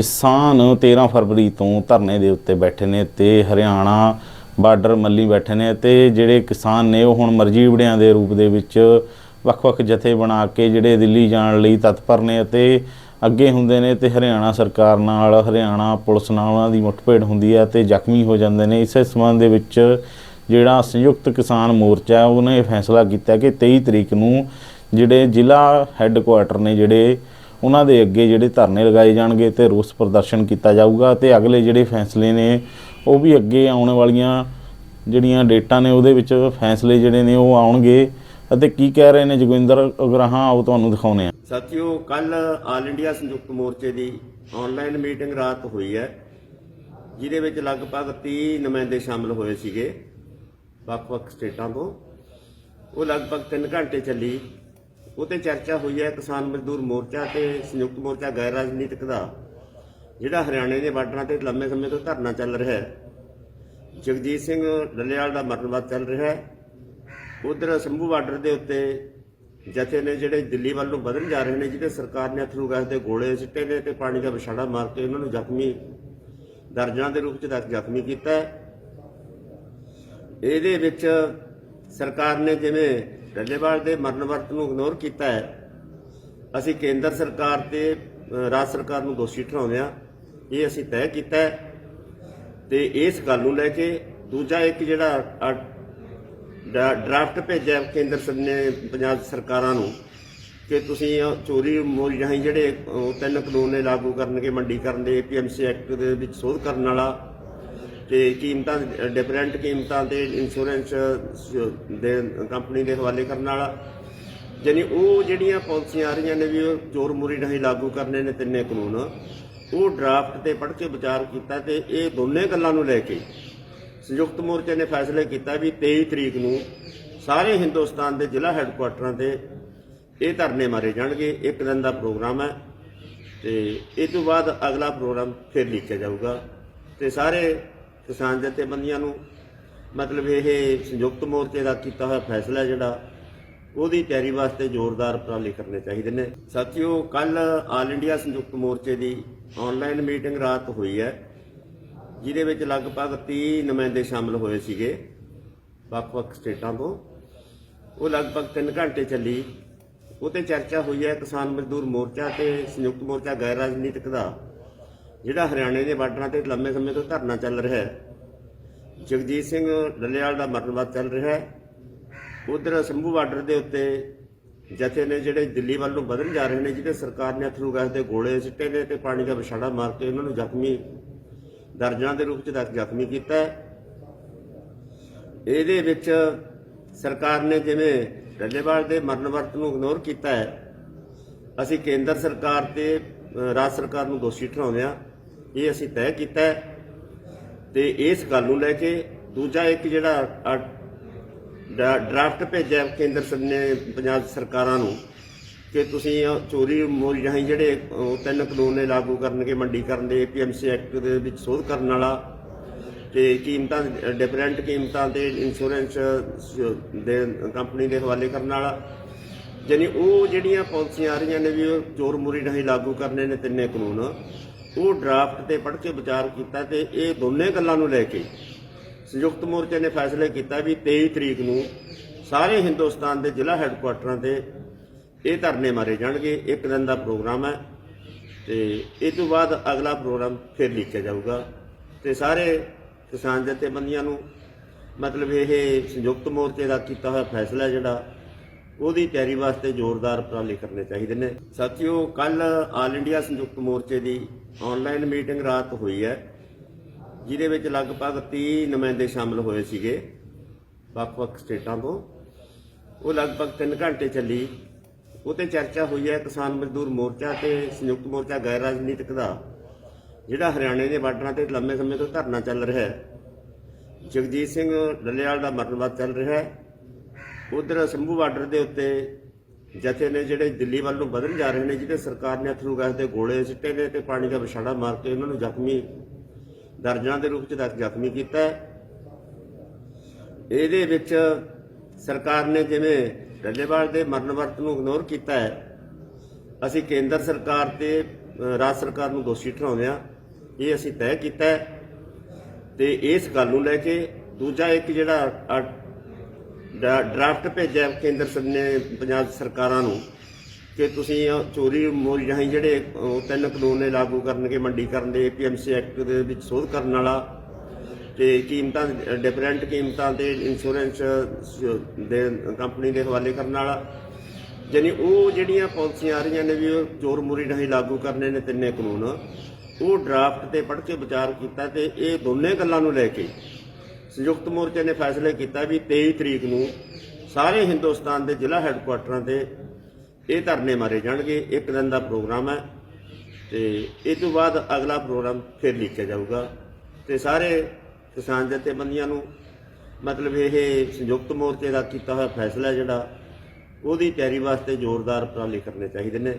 ਕਿਸਾਨ 13 ਫਰਵਰੀ ਤੋਂ ਧਰਨੇ ਦੇ ਉੱਤੇ ਬੈਠੇ ਨੇ ਤੇ ਹਰਿਆਣਾ ਬਾਰਡਰ ਮੱਲੀ ਬੈਠੇ ਨੇ ਤੇ ਜਿਹੜੇ ਕਿਸਾਨ ਨੇ ਉਹ ਹੁਣ ਮਰਜ਼ੀ ਵੜਿਆਂ ਦੇ ਰੂਪ ਦੇ ਵਿੱਚ ਵੱਖ-ਵੱਖ ਜਥੇ ਬਣਾ ਕੇ ਜਿਹੜੇ ਦਿੱਲੀ ਜਾਣ ਲਈ ਤਤਪਰ ਨੇ ਅਤੇ ਅੱਗੇ ਹੁੰਦੇ ਨੇ ਤੇ ਹਰਿਆਣਾ ਸਰਕਾਰ ਨਾਲ, ਹਰਿਆਣਾ ਪੁਲਿਸ ਨਾਲ ਉਹਨਾਂ ਦੀ ਮੁੱਠਭੇੜ ਹੁੰਦੀ ਹੈ ਤੇ ਜ਼ਖਮੀ ਹੋ ਜਾਂਦੇ ਨੇ। ਇਸੇ ਸੰਬੰਧ ਦੇ ਵਿੱਚ ਜਿਹੜਾ ਸੰਯੁਕਤ ਕਿਸਾਨ ਮੋਰਚਾ ਉਹਨੇ ਇਹ ਫੈਸਲਾ ਕੀਤਾ ਕਿ 23 ਤਰੀਕ ਨੂੰ ਜਿਹੜੇ ਜ਼ਿਲ੍ਹਾ ਹੈੱਡਕੁਆਟਰ ਨੇ ਜਿਹੜੇ ਉਹਨਾਂ ਦੇ ਅੱਗੇ ਜਿਹੜੇ ਧਰਨੇ ਲਗਾਏ ਜਾਣਗੇ ਤੇ ਰੋਸ ਪ੍ਰਦਰਸ਼ਨ ਕੀਤਾ ਜਾਊਗਾ ਤੇ ਅਗਲੇ ਜਿਹੜੇ ਫੈਸਲੇ ਨੇ ਉਹ ਵੀ ਅੱਗੇ ਆਉਣ ਵਾਲੀਆਂ ਜਿਹੜੀਆਂ ਡੇਟਾਂ ਨੇ ਉਹਦੇ ਵਿੱਚ ਫੈਸਲੇ ਜਿਹੜੇ ਨੇ ਉਹ ਆਉਣਗੇ। ਅਤੇ ਕੀ ਕਹਿ ਰਹੇ ਨੇ ਜੋਗਿੰਦਰ ਅਗਰਾਹਾਂ? ਆਓ ਤੁਹਾਨੂੰ ਦਿਖਾਉਨੇ ਆ ਸਾਥੀਓ ਕੱਲ ਆਲ ਇੰਡੀਆ ਸੰਯੁਕਤ ਮੋਰਚੇ ਦੀ ਆਨਲਾਈਨ ਮੀਟਿੰਗ ਰਾਤ ਹੋਈ ਹੈ, ਜਿਹਦੇ ਵਿੱਚ ਲਗਭਗ 30 ਨੁਮਾਇੰਦੇ ਸ਼ਾਮਲ ਹੋਏ ਸੀਗੇ ਵੱਖ-ਵੱਖ ਸਟੇਟਾਂ ਤੋਂ। ਉਹ ਲਗਭਗ 3 ਘੰਟੇ ਚੱਲੀ। ਉਹ ਤੇ ਚਰਚਾ ਹੋਈ ਹੈ ਕਿਸਾਨ ਮਜ਼ਦੂਰ ਮੋਰਚਾ ਤੇ ਸੰਯੁਕਤ ਮੋਰਚਾ ਗੈਰ ਰਾਜਨੀਤਿਕ ਦਾ, ਜਿਹੜਾ ਹਰਿਆਣੇ ਦੇ ਬਾਰਡਰਾਂ ਤੇ ਲੰਮੇ ਸਮੇਂ ਤੋਂ ਧਰਨਾ ਚੱਲ ਰਿਹਾ ਹੈ। ਜਗਜੀਤ ਸਿੰਘ ਡੱਲੇਵਾਲ ਦਾ ਮਰਨਵਾਦ ਚੱਲ ਰਿਹਾ ਹੈ। ਉਧਰ ਸੰਭੂ ਬਾਰਡਰ ਦੇ ਉੱਤੇ ਜਥੇ ਨੇ ਜਿਹੜੇ ਦਿੱਲੀ ਵੱਲ ਨੂੰ ਵਧਣ ਜਾ ਰਹੇ ਨੇ, ਜਿਹਦੇ ਸਰਕਾਰ ਨੇ ਅਥਰੂ ਗੈਸ ਦੇ ਗੋਲੇ ਸਿੱਟੇ ਨੇ ਤੇ ਪਾਣੀ ਦਾ ਵਿਛਾੜਾ ਮਾਰ ਕੇ ਉਹਨਾਂ ਨੂੰ ਜ਼ਖਮੀ, ਦਰਜਨਾਂ ਦੇ ਰੂਪ ਚ ਤੱਕ ਜ਼ਖਮੀ ਕੀਤਾ ਇਹਦੇ ਵਿੱਚ ਸਰਕਾਰ ਨੇ ਜਿਵੇਂ ਡੱਲੇਵਾਲ ਦੇ ਮਰਨ ਵਰਤ ਨੂੰ ਇਗਨੋਰ ਕੀਤਾ ਹੈ। ਅਸੀਂ ਕੇਂਦਰ ਸਰਕਾਰ ਤੇ ਰਾਜ ਸਰਕਾਰ ਨੂੰ ਦੋਸ਼ੀ ਠਹਿਰਾਉਂਦੇ ਆ ਇਹ ਅਸੀਂ ਤੈਅ ਕੀਤਾ ਹੈ। ਤੇ ਇਸ ਗੱਲ ਨੂੰ ਲੈ ਕੇ ਦੂਜਾ ਇੱਕ ਜਿਹੜਾ ਡਾ- ਡਰਾਫਟ ਭੇਜਿਆ ਕੇਂਦਰ ਸਰ ਨੇ ਪੰਜਾਬ ਸਰਕਾਰਾਂ ਨੂੰ ਕਿ ਤੁਸੀਂ ਚੋਰੀ ਮੋਰੀ ਰਾਹੀਂ ਜਿਹੜੇ ਅ, ਤਿੰਨ ਕਾਨੂੰਨ ਨੇ ਲਾਗੂ ਕਰਨਗੇ ਮੰਡੀਕਰਨ ਦੇ ਪੀਐਮਸੀ ਐਕਟ ਦੇ ਵਿੱਚ ਸੋਧ ਕਰਨ ਵਾਲਾ ਤੇ ਕੀਮਤਾਂ, ਡਿਫਰੈਂਟ ਕੀਮਤਾਂ ਤੇ ਇੰਸ਼ੋਰੈਂਸ ਦੇ ਕੰਪਨੀ ਦੇ ਹਵਾਲੇ ਕਰਨ ਵਾਲਾ। ਯਾਨੀ ਉਹ ਜਿਹੜੀਆਂ ਪਾਲਿਸੀਆਂ ਆ ਰਹੀਆਂ ਨੇ ਵੀ ਉਹ ਚੋਰ ਮੁਰੀ ਰਾਹੀਂ ਲਾਗੂ ਕਰਨੇ ਨੇ ਤਿੰਨੇ ਕਾਨੂੰਨ, ਉਹ ਡਰਾਫਟ ਤੇ ਪੜ੍ਹ ਕੇ ਵਿਚਾਰ ਕੀਤਾ ਤੇ ਇਹ ਦੋਨੇ ਗੱਲਾਂ ਨੂੰ ਲੈ ਕੇ ਸੰਯੁਕਤ ਮੋਰਚੇ ਨੇ ਫੈਸਲਾ ਕੀਤਾ ਵੀ 23 ਤਰੀਕ ਨੂੰ ਸਾਰੇ ਹਿੰਦੁਸਤਾਨ ਦੇ ਜ਼ਿਲ੍ਹਾ ਹੈੱਡਕੁਆਟਰਾਂ ਤੇ ਇਹ ਧਰਨੇ ਮਾਰੇ ਜਾਣਗੇ। ਇੱਕ ਦਿਨ ਦਾ ਪ੍ਰੋਗਰਾਮ ਹੈ ਤੇ ਇਹ ਤੋਂ ਬਾਅਦ ਅਗਲਾ ਪ੍ਰੋਗਰਾਮ ਫਿਰ ਲਿਖਿਆ ਜਾਊਗਾ ਤੇ ਸਾਰੇ ਕਿਸਾਨ ਜਥੇਬੰਦੀਆਂ ਨੂੰ ਮਤਲਬ ਇਹ ਸੰਯੁਕਤ ਮੋਰਚੇ ਦਾ ਕੀਤਾ ਹੋਇਆ ਫੈਸਲਾ ਜਿਹੜਾ, ਉਹਦੀ ਤਿਆਰੀ ਵਾਸਤੇ ਜ਼ੋਰਦਾਰ ਉਪਰਾਲੇ ਕਰਨੇ ਚਾਹੀਦੇ ਨੇ। ਸਾਥੀਓ ਕੱਲ ਆਲ ਇੰਡੀਆ ਸੰਯੁਕਤ ਮੋਰਚੇ ਦੀ ਆਨਲਾਈਨ ਮੀਟਿੰਗ ਰਾਤ ਹੋਈ ਹੈ, ਜਿਹਦੇ ਵਿੱਚ ਲਗਭਗ 30 ਨੁਮਾਇੰਦੇ ਸ਼ਾਮਲ ਹੋਏ ਸੀਗੇ, ਵੱਖ-ਵੱਖ ਸਟੇਟਾਂ ਤੋਂ। ਉਹ ਲਗਭਗ 3 ਘੰਟੇ ਚੱਲੀ। ਉਹ ਤੇ ਚਰਚਾ ਹੋਈ ਹੈ ਕਿਸਾਨ ਮਜ਼ਦੂਰ ਮੋਰਚਾ ਤੇ ਸੰਯੁਕਤ ਮੋਰਚਾ ਗੈਰ ਰਾਜਨੀਤਿਕ ਦਾ। ਜਿਹੜਾ ਹਰਿਆਣੇ ਦੇ ਬਾਰਡਰਾਂ ਤੇ ਲੰਮੇ ਸਮੇਂ ਤੋਂ ਧਰਨਾ ਚੱਲ ਰਿਹਾ ਹੈ, ਜਗਜੀਤ ਸਿੰਘ ਡੱਲੇਵਾਲ ਦਾ ਮਰਨਵਾਦ ਚੱਲ ਰਿਹਾ ਹੈ, ਉਧਰ ਸੰਭੂ ਬਾਰਡਰ ਦੇ ਉੱਤੇ ਜਥੇ ਨੇ ਜਿਹੜੇ ਦਿੱਲੀ ਵੱਲ ਨੂੰ ਵਧਣ ਜਾ ਰਹੇ ਨੇ, ਜਿਹਦੇ ਸਰਕਾਰ ਨੇ ਅਥਰੂ ਗੈਸ ਦੇ ਗੋਲੇ ਸਿੱਟੇ ਨੇ ਤੇ ਪਾਣੀ ਦਾ ਵਿਛਾੜਾ ਮਾਰ ਕੇ ਉਹਨਾਂ ਨੂੰ ਜ਼ਖਮੀ, ਦਰਜਨਾਂ ਦੇ ਰੂਪ ਚ ਤੱਕ ਜ਼ਖਮੀ ਕੀਤਾ ਹੈ। ਇਹਦੇ ਵਿੱਚ ਸਰਕਾਰ ਨੇ ਜਿਵੇਂ ਡੱਲੇਵਾਲ ਦੇ ਮਰਨ ਵਰਤ ਨੂੰ ਇਗਨੋਰ ਕੀਤਾ ਹੈ, ਅਸੀਂ ਕੇਂਦਰ ਸਰਕਾਰ ਤੇ ਰਾਜ ਸਰਕਾਰ ਨੂੰ ਦੋਸ਼ੀ ਠਹਿਰਾਉਂਦੇ ਆ ਇਹ ਅਸੀਂ ਤੈਅ ਕੀਤਾ ਹੈ ਤੇ ਇਸ ਗੱਲ ਨੂੰ ਲੈ ਕੇ ਦੂਜਾ ਇੱਕ ਜਿਹੜਾ ਡਾ- ਡਰਾਫਟ ਭੇਜਿਆ ਕੇਂਦਰ ਨੇ ਪੰਜਾਬ ਸਰਕਾਰਾਂ ਨੂੰ ਕਿ ਤੁਸੀਂ ਚੋਰੀ ਮੋਰੀ ਰਾਹੀਂ ਜਿਹੜੇ ਅ, ਤਿੰਨ ਕਾਨੂੰਨ ਨੇ ਲਾਗੂ ਕਰਨਗੇ ਮੰਡੀਕਰਨ ਦੇ ਪੀਐਮਸੀ ਐਕਟ ਦੇ ਵਿੱਚ ਸੋਧ ਕਰਨ ਵਾਲਾ ਤੇ ਕੀਮਤਾਂ ਡਿਫਰੈਂਟ ਕੀਮਤਾਂ ਤੇ ਇੰਸ਼ੋਰੈਂਸ ਦੇ ਕੰਪਨੀ ਦੇ ਹਵਾਲੇ ਕਰਨ ਵਾਲਾ ਯਾਨੀ ਉਹ ਜਿਹੜੀਆਂ ਪਾਲਿਸੀਆਂ ਆ ਰਹੀਆਂ ਨੇ ਵੀ ਉਹ ਚੋਰ ਮੁਰੀ ਰਾਹੀਂ ਲਾਗੂ ਕਰਨੇ ਨੇ ਤਿੰਨੇ ਕਾਨੂੰਨ, ਉਹ ਡਰਾਫਟ ਤੇ ਪੜ੍ਹ ਕੇ ਵਿਚਾਰ ਕੀਤਾ ਤੇ ਇਹ ਦੋਨੇ ਗੱਲਾਂ ਨੂੰ ਲੈ ਕੇ ਸੰਯੁਕਤ ਮੋਰਚੇ ਨੇ ਫੈਸਲੇ ਕੀਤਾ ਵੀ 23 ਤਰੀਕ ਨੂੰ ਸਾਰੇ ਹਿੰਦੁਸਤਾਨ ਦੇ ਜ਼ਿਲ੍ਹਾ ਹੈੱਡਕੁਆਟਰਾਂ ਤੇ ਇਹ ਧਰਨੇ ਮਾਰੇ ਜਾਣਗੇ, ਇੱਕ ਦਿਨ ਦਾ ਪ੍ਰੋਗਰਾਮ ਹੈ ਤੇ ਇਹ ਤੋਂ ਬਾਅਦ ਅਗਲਾ ਪ੍ਰੋਗਰਾਮ ਫਿਰ ਲਿਖਿਆ ਜਾਊਗਾ ਤੇ ਸਾਰੇ ਕਿਸਾਨ ਜਥੇਬੰਦੀਆਂ ਨੂੰ ਮਤਲਬ ਇਹ ਸੰਯੁਕਤ ਮੋਰਚੇ ਦਾ ਕੀਤਾ ਹੋਇਆ ਫੈਸਲਾ ਜਿਹੜਾ ਉਹਦੀ ਤਿਆਰੀ ਵਾਸਤੇ ਜ਼ੋਰਦਾਰ ਉਪਰਾਲੇ ਕਰਨੇ ਚਾਹੀਦੇ ਨੇ। ਸਾਥੀਓ ਕੱਲ ਆਲ ਇੰਡੀਆ ਸੰਯੁਕਤ ਮੋਰਚੇ ਦੀ ਆਨਲਾਈਨ ਮੀਟਿੰਗ ਰਾਤ ਹੋਈ ਹੈ, ਜਿਹਦੇ ਵਿੱਚ ਲਗਭਗ 30 ਨੁਮਾਇੰਦੇ ਸ਼ਾਮਲ ਹੋਏ ਸੀਗੇ, ਵੱਖ-ਵੱਖ ਸਟੇਟਾਂ ਤੋਂ। ਉਹ ਲਗਭਗ 3 ਘੰਟੇ ਚੱਲੀ। ਉਹ ਤੇ ਚਰਚਾ ਹੋਈ ਹੈ ਕਿਸਾਨ ਮਜ਼ਦੂਰ ਮੋਰਚਾ ਤੇ ਸੰਯੁਕਤ ਮੋਰਚਾ ਗੈਰ ਰਾਜਨੀਤਿਕ ਦਾ, ਜਿਹੜਾ ਹਰਿਆਣੇ ਦੇ ਬਾਰਡਰਾਂ ਤੇ ਲੰਮੇ ਸਮੇਂ ਤੋਂ ਧਰਨਾ ਚੱਲ ਰਿਹਾ ਹੈ। ਜਗਜੀਤ ਸਿੰਘ ਡੱਲੇਵਾਲ ਦਾ ਮਰਨਵਾਦ ਚੱਲ ਰਿਹਾ ਹੈ। ਉਧਰ ਸੰਭੂ ਬਾਰਡਰ ਦੇ ਉੱਤੇ ਜਥੇ ਨੇ ਜਿਹੜੇ ਦਿੱਲੀ ਵੱਲ ਨੂੰ ਵਧਣ ਜਾ ਰਹੇ ਨੇ, ਜਿਹਦੇ ਸਰਕਾਰ ਨੇ ਅਥਰੂ ਗੈਸ ਦੇ ਗੋਲੇ ਸਿੱਟੇ ਨੇ ਤੇ ਪਾਣੀ ਦਾ ਵਿਛਾੜਾ ਮਾਰ ਕੇ ਉਹਨਾਂ ਨੂੰ ਜ਼ਖਮੀ, ਦਰਜਨਾਂ ਦੇ ਰੂਪ ਚ ਤੱਕ ਜ਼ਖਮੀ ਕੀਤਾ ਇਹਦੇ ਵਿੱਚ ਸਰਕਾਰ ਨੇ ਜਿਵੇਂ ਡੱਲੇਵਾਲ ਦੇ ਮਰਨ ਵਰਤ ਨੂੰ ਇਗਨੋਰ ਕੀਤਾ ਹੈ, ਅਸੀਂ ਕੇਂਦਰ ਸਰਕਾਰ ਤੇ ਰਾਜ ਸਰਕਾਰ ਨੂੰ ਦੋਸ਼ੀ ਠਹਿਰਾਉਂਦੇ ਆ ਇਹ ਅਸੀਂ ਤੈਅ ਕੀਤਾ ਹੈ। ਤੇ ਇਸ ਗੱਲ ਨੂੰ ਲੈ ਕੇ ਦੂਜਾ ਇੱਕ ਜਿਹੜਾ ਡਰਾਫਟ ਭੇਜਿਆ ਕੇਂਦਰ ਸਰ ਨੇ ਪੰਜਾਬ ਸਰਕਾਰਾਂ ਨੂੰ ਕਿ ਤੁਸੀਂ ਚੋਰੀ ਮੋਰੀ ਰਾਹੀਂ ਜਿਹੜੇ ਉਹ ਤਿੰਨ ਕਾਨੂੰਨ ਨੇ ਲਾਗੂ ਕਰਨਗੇ ਮੰਡੀਕਰਨ ਦੇ ਪੀਐਮਸੀ ਐਕਟ ਦੇ ਵਿੱਚ ਸੋਧ ਕਰਨ ਵਾਲਾ ਤੇ ਕੀਮਤਾਂ ਡਿਫਰੈਂਟ ਕੀਮਤਾਂ ਤੇ ਇੰਸ਼ੋਰੈਂਸ ਦੇ ਕੰਪਨੀ ਦੇ ਹਵਾਲੇ ਕਰਨ ਵਾਲਾ। ਯਾਨੀ ਉਹ ਜਿਹੜੀਆਂ ਪਾਲਿਸੀਆਂ ਆ ਰਹੀਆਂ ਨੇ ਵੀ ਉਹ ਚੋਰ ਮੋਰੀ ਰਾਹੀਂ ਲਾਗੂ ਕਰਨੇ ਨੇ ਤਿੰਨੇ ਕਾਨੂੰਨ, ਉਹ ਡਰਾਫਟ ਤੇ ਪੜ੍ਹ ਕੇ ਵਿਚਾਰ ਕੀਤਾ ਤੇ ਇਹ ਦੋਨੇ ਗੱਲਾਂ ਨੂੰ ਲੈ ਕੇ ਸੰਯੁਕਤ ਮੋਰਚੇ ਨੇ ਫੈਸਲਾ ਕੀਤਾ ਵੀ 23 ਤਰੀਕ ਨੂੰ ਸਾਰੇ ਹਿੰਦੁਸਤਾਨ ਦੇ ਜ਼ਿਲ੍ਹਾ ਹੈੱਡਕੁਆਟਰਾਂ ਤੇ ਇਹ ਧਰਨੇ ਮਾਰੇ ਜਾਣਗੇ। ਇੱਕ ਦਿਨ ਦਾ ਪ੍ਰੋਗਰਾਮ ਹੈ ਤੇ ਇਹ ਤੋਂ ਬਾਅਦ ਅਗਲਾ ਪ੍ਰੋਗਰਾਮ ਫਿਰ ਲਿਖਿਆ ਜਾਊਗਾ। ਤੇ ਸਾਰੇ ਕਿਸਾਨ ਜਥੇਬੰਦੀਆਂ ਨੂੰ ਮਤਲਬ ਇਹ ਸੰਯੁਕਤ ਮੋਰਚੇ ਦਾ ਕੀਤਾ ਹੋਇਆ ਫੈਸਲਾ ਜਿਹੜਾ, ਉਹਦੀ ਤਿਆਰੀ ਵਾਸਤੇ ਜ਼ੋਰਦਾਰ ਉਪਰਾਲੇ ਕਰਨੇ ਚਾਹੀਦੇ ਨੇ।